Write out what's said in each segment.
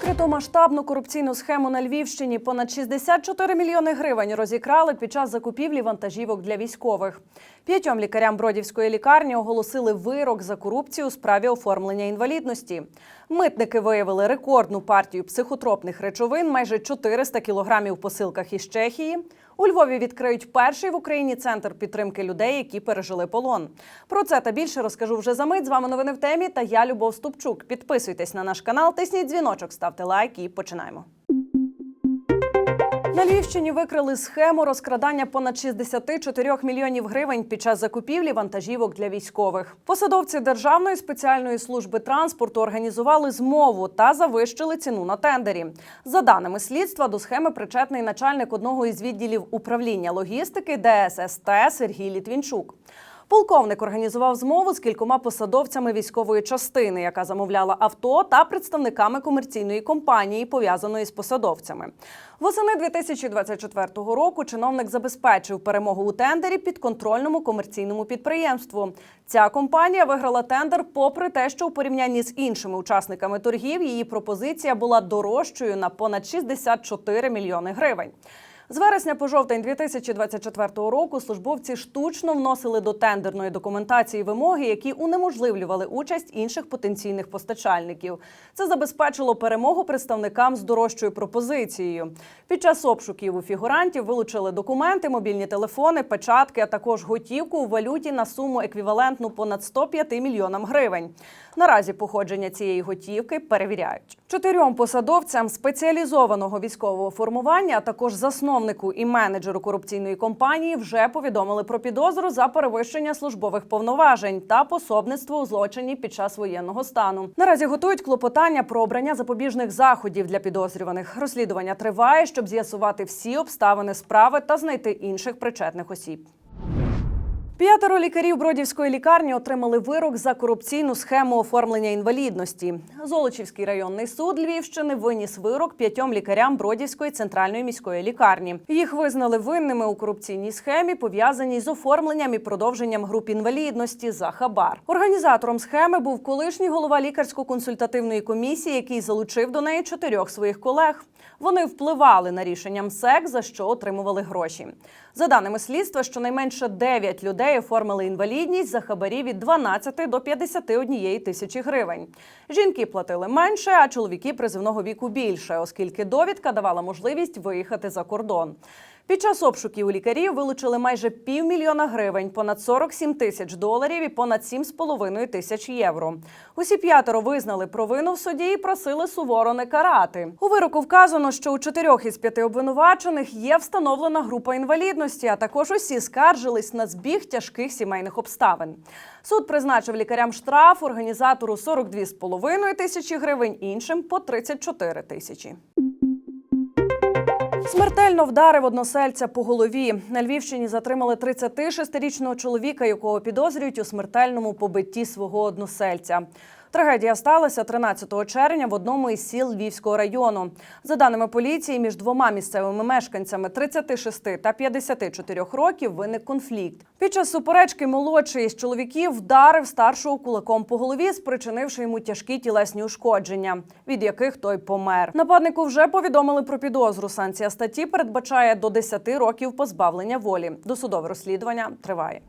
Викрито масштабну корупційну схему на Львівщині. Понад 64 мільйони гривень розікрали під час закупівлі вантажівок для військових. П'ятьом лікарям Бродівської лікарні оголосили вирок за корупцію у справі оформлення інвалідності. Митники виявили рекордну партію психотропних речовин, майже 400 кілограмів посилках із Чехії. У Львові відкриють перший в Україні центр підтримки людей, які пережили полон. Про це та більше розкажу вже за мить. З вами новини в темі. Та я Любов Ступчук. Підписуйтесь на наш канал, тисніть дзвіночок, ставте лайк і починаємо. На Львівщині викрили схему розкрадання понад 64 мільйонів гривень під час закупівлі вантажівок для військових. Посадовці Державної спеціальної служби транспорту організували змову та завищили ціну на тендері. За даними слідства, до схеми причетний начальник одного із відділів управління логістики ДССТ Сергій Літвінчук. Полковник організував змову з кількома посадовцями військової частини, яка замовляла авто, та представниками комерційної компанії, пов'язаної з посадовцями. Восени 2024 року чиновник забезпечив перемогу у тендері підконтрольному комерційному підприємству. Ця компанія виграла тендер, попри те, що у порівнянні з іншими учасниками торгів її пропозиція була дорожчою на понад 64 мільйони гривень. З вересня по жовтень 2024 року службовці штучно вносили до тендерної документації вимоги, які унеможливлювали участь інших потенційних постачальників. Це забезпечило перемогу представникам з дорожчою пропозицією. Під час обшуків у фігурантів вилучили документи, мобільні телефони, печатки, а також готівку у валюті на суму еквівалентну понад 105 мільйонам гривень. Наразі походження цієї готівки перевіряють. Чотирьом посадовцям спеціалізованого військового формування, а також засновнику і менеджеру корупційної компанії вже повідомили про підозру за перевищення службових повноважень та пособництво у злочині під час воєнного стану. Наразі готують клопотання про обрання запобіжних заходів для підозрюваних. Розслідування триває, щоб з'ясувати всі обставини справи та знайти інших причетних осіб. П'ятеро лікарів Бродівської лікарні отримали вирок за корупційну схему оформлення інвалідності. Золочівський районний суд Львівщини виніс вирок п'ятьом лікарям Бродівської центральної міської лікарні. Їх визнали винними у корупційній схемі, пов'язаній з оформленням і продовженням груп інвалідності за хабар. Організатором схеми був колишній голова лікарсько-консультативної комісії, який залучив до неї чотирьох своїх колег. Вони впливали на рішення МСЕК, за що отримували гроші. За даними слідства, щонайменше 9 людей оформили інвалідність за хабарі від 12 до 51 тисячі гривень. Жінки платили менше, а чоловіки призивного віку більше, оскільки довідка давала можливість виїхати за кордон. Під час обшуків у лікарів вилучили майже півмільйона гривень, понад 47 тисяч доларів і понад 7,5 тисяч євро. Усі п'ятеро визнали провину в суді і просили суворо не карати. У вироку вказано, що у чотирьох із п'яти обвинувачених є встановлена група інвалідності, а також усі скаржились на збіг тяжких сімейних обставин. Суд призначив лікарям штраф, організатору 42,5 тисячі гривень, іншим по 34 тисячі. Смертельно вдарив односельця по голові. На Львівщині затримали 36-річного чоловіка, якого підозрюють у смертельному побитті свого односельця. Трагедія сталася 13 червня в одному із сіл Львівського району. За даними поліції, між двома місцевими мешканцями 36 та 54 років виник конфлікт. Під час суперечки молодший із чоловіків вдарив старшого кулаком по голові, спричинивши йому тяжкі тілесні ушкодження, від яких той помер. Нападнику вже повідомили про підозру. Санкція статті передбачає до 10 років позбавлення волі. Досудове розслідування триває.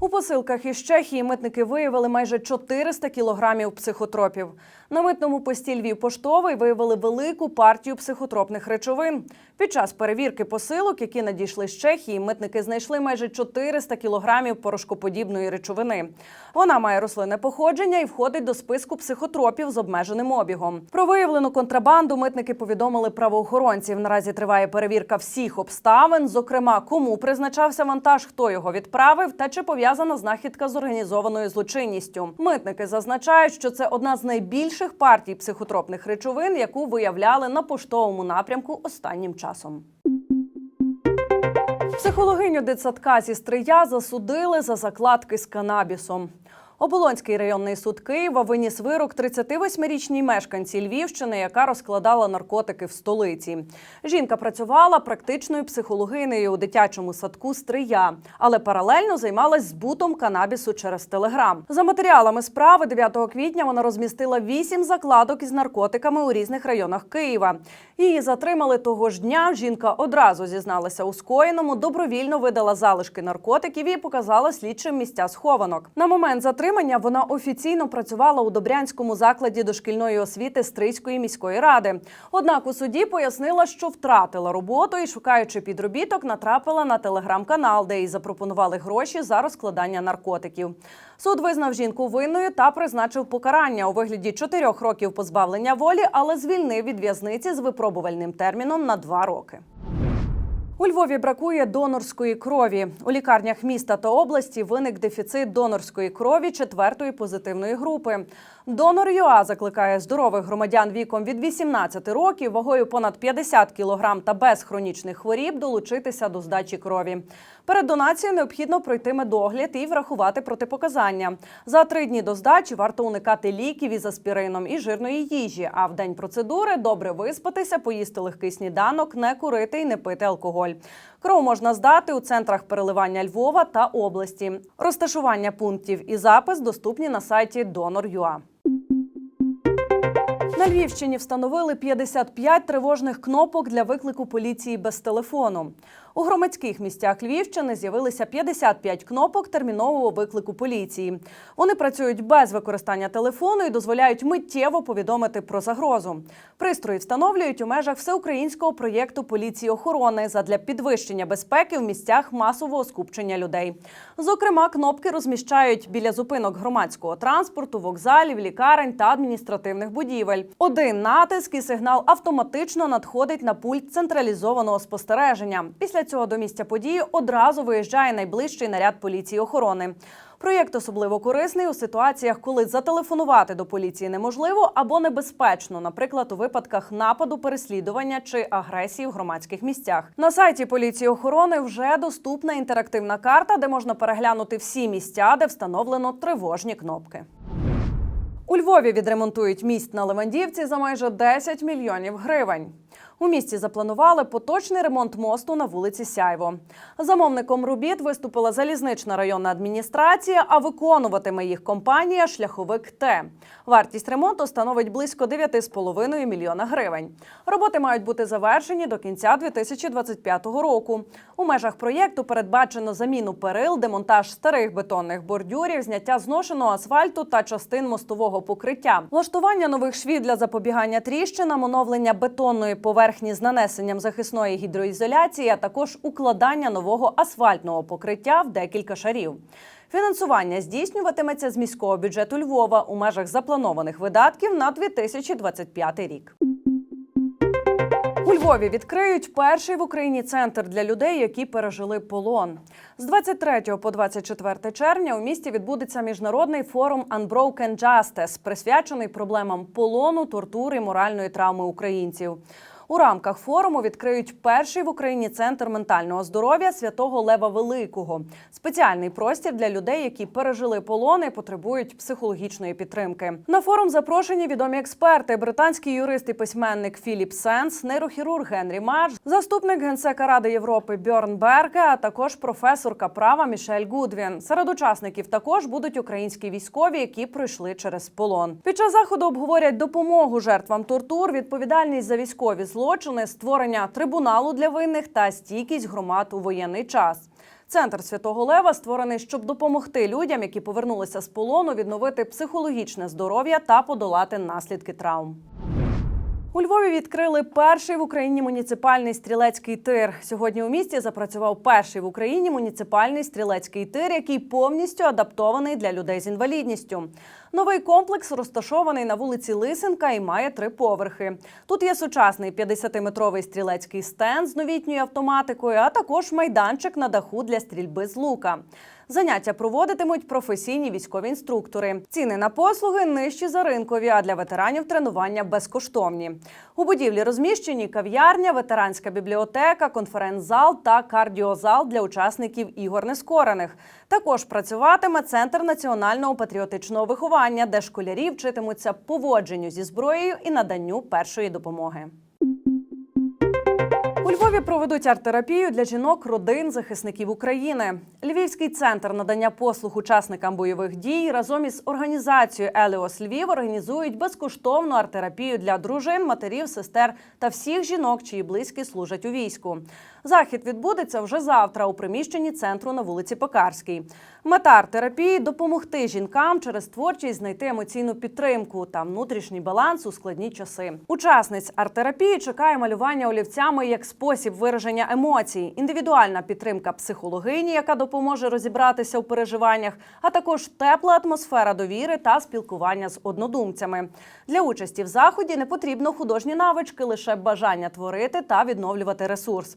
У посилках із Чехії митники виявили майже 400 кілограмів психотропів. На митному пості Львів поштовий виявили велику партію психотропних речовин. Під час перевірки посилок, які надійшли з Чехії, митники знайшли майже 400 кілограмів порошкоподібної речовини. Вона має рослинне походження і входить до списку психотропів з обмеженим обігом. Про виявлену контрабанду митники повідомили правоохоронців. Наразі триває перевірка всіх обставин, зокрема, кому призначався вантаж, хто його відправив та чи пов'язана знахідка з організованою злочинністю. Митники зазначають, що це одна з найбільших партій психотропних речовин, яку виявляли на поштовому напрямку останнім часом. Психологиню дитсадка зі Стрия засудили за закладки з канабісом. Оболонський районний суд Києва виніс вирок 38-річній мешканці Львівщини, яка розкладала наркотики в столиці. Жінка працювала практичною психологинею у дитячому садку Стрия, але паралельно займалась збутом канабісу через телеграм. За матеріалами справи 9 квітня вона розмістила вісім закладок із наркотиками у різних районах Києва. Її затримали того ж дня. Жінка одразу зізналася у скоєному, добровільно видала залишки наркотиків і показала слідчим місця схованок. На момент затримання вона офіційно працювала у Добрянському закладі дошкільної освіти Стрийської міської ради. Однак у суді пояснила, що втратила роботу і, шукаючи підробіток, натрапила на телеграм-канал, де їй запропонували гроші за розкладання наркотиків. Суд визнав жінку винною та призначив покарання у вигляді чотирьох років позбавлення волі, але звільнив від в'язниці з випробувальним терміном на два роки. У Львові бракує донорської крові. У лікарнях міста та області виник дефіцит донорської крові четвертої позитивної групи. Донор ЮА закликає здорових громадян віком від 18 років, вагою понад 50 кілограм та без хронічних хворіб долучитися до здачі крові. Перед донацією необхідно пройти медогляд і врахувати протипоказання. За три дні до здачі варто уникати ліків із аспірином і жирної їжі. А в день процедури добре виспатися, поїсти легкий сніданок, не курити і не пити алкоголь. Кров можна здати у центрах переливання Львова та області. Розташування пунктів і запис доступні на сайті Donor.ua. На Львівщині встановили 55 тривожних кнопок для виклику поліції без телефону. У громадських місцях Львівщини з'явилися 55 кнопок термінового виклику поліції. Вони працюють без використання телефону і дозволяють миттєво повідомити про загрозу. Пристрої встановлюють у межах всеукраїнського проєкту поліції охорони задля підвищення безпеки в місцях масового скупчення людей. Зокрема, кнопки розміщають біля зупинок громадського транспорту, вокзалів, лікарень та адміністративних будівель. Один натиск і сигнал автоматично надходить на пульт централізованого спостереження. Після цього до місця події одразу виїжджає найближчий наряд поліції охорони. Проєкт особливо корисний у ситуаціях, коли зателефонувати до поліції неможливо або небезпечно, наприклад, у випадках нападу, переслідування чи агресії в громадських місцях. На сайті поліції охорони вже доступна інтерактивна карта, де можна переглянути всі місця, де встановлено тривожні кнопки. У Львові відремонтують міст на Левандівці за майже 10 мільйонів гривень. У місті запланували поточний ремонт мосту на вулиці Сяйво. Замовником робіт виступила залізнична районна адміністрація, а виконуватиме їх компанія Шляховик Т. Вартість ремонту становить близько 9,5 мільйона гривень. Роботи мають бути завершені до кінця 2025 року. У межах проєкту передбачено заміну перил, демонтаж старих бетонних бордюрів, зняття зношеного асфальту та частин мостового покриття, влаштування нових швів для запобігання тріщинам, оновлення бетонної поверхні з нанесенням захисної гідроізоляції, а також укладання нового асфальтного покриття в декілька шарів. Фінансування здійснюватиметься з міського бюджету Львова у межах запланованих видатків на 2025 рік. У Львові відкриють перший в Україні центр для людей, які пережили полон. З 23 по 24 червня у місті відбудеться міжнародний форум Unbroken Justice, присвячений проблемам полону, тортури моральної травми українців. У рамках форуму відкриють перший в Україні центр ментального здоров'я святого Лева Великого. Спеціальний простір для людей, які пережили полон і потребують психологічної підтримки. На форум запрошені відомі експерти: британський юрист і письменник Філіп Сенс, нейрохірург Генрі Марш, заступник генсека Ради Європи Бьорн Берге, а також професорка права Мішель Гудвін. Серед учасників також будуть українські військові, які пройшли через полон. Під час заходу обговорять допомогу жертвам тортур, відповідальність за військові злочини, створення трибуналу для винних та стійкість громад у воєнний час. Центр Святого Лева створений, щоб допомогти людям, які повернулися з полону, відновити психологічне здоров'я та подолати наслідки травм. У Львові відкрили перший в Україні муніципальний стрілецький тир. Сьогодні у місті запрацював перший в Україні муніципальний стрілецький тир, який повністю адаптований для людей з інвалідністю. Новий комплекс розташований на вулиці Лисенка і має три поверхи. Тут є сучасний 50-метровий стрілецький стенд з новітньою автоматикою, а також майданчик на даху для стрільби з лука. Заняття проводитимуть професійні військові інструктори. Ціни на послуги нижчі за ринкові, а для ветеранів тренування безкоштовні. У будівлі розміщені кав'ярня, ветеранська бібліотека, конференц-зал та кардіозал для учасників ігор нескорених. Також працюватиме центр національного патріотичного виховання, де школярі вчитимуться поводженню зі зброєю і наданню першої допомоги. Львові проведуть арт-терапію для жінок родин захисників України. Львівський центр надання послуг учасникам бойових дій разом із організацією Еліос Львів організують безкоштовну арт-терапію для дружин, матерів, сестер та всіх жінок, чиї близькі служать у війську. Захід відбудеться вже завтра у приміщенні центру на вулиці Пекарській. Мета арт-терапії – допомогти жінкам через творчість знайти емоційну підтримку та внутрішній баланс у складні часи. Учасниць арт-терапії чекає малювання олівцями як спосіб вираження емоцій, індивідуальна підтримка психологині, яка допоможе розібратися у переживаннях, а також тепла атмосфера довіри та спілкування з однодумцями. Для участі в заході не потрібно художні навички, лише бажання творити та відновлювати ресурс.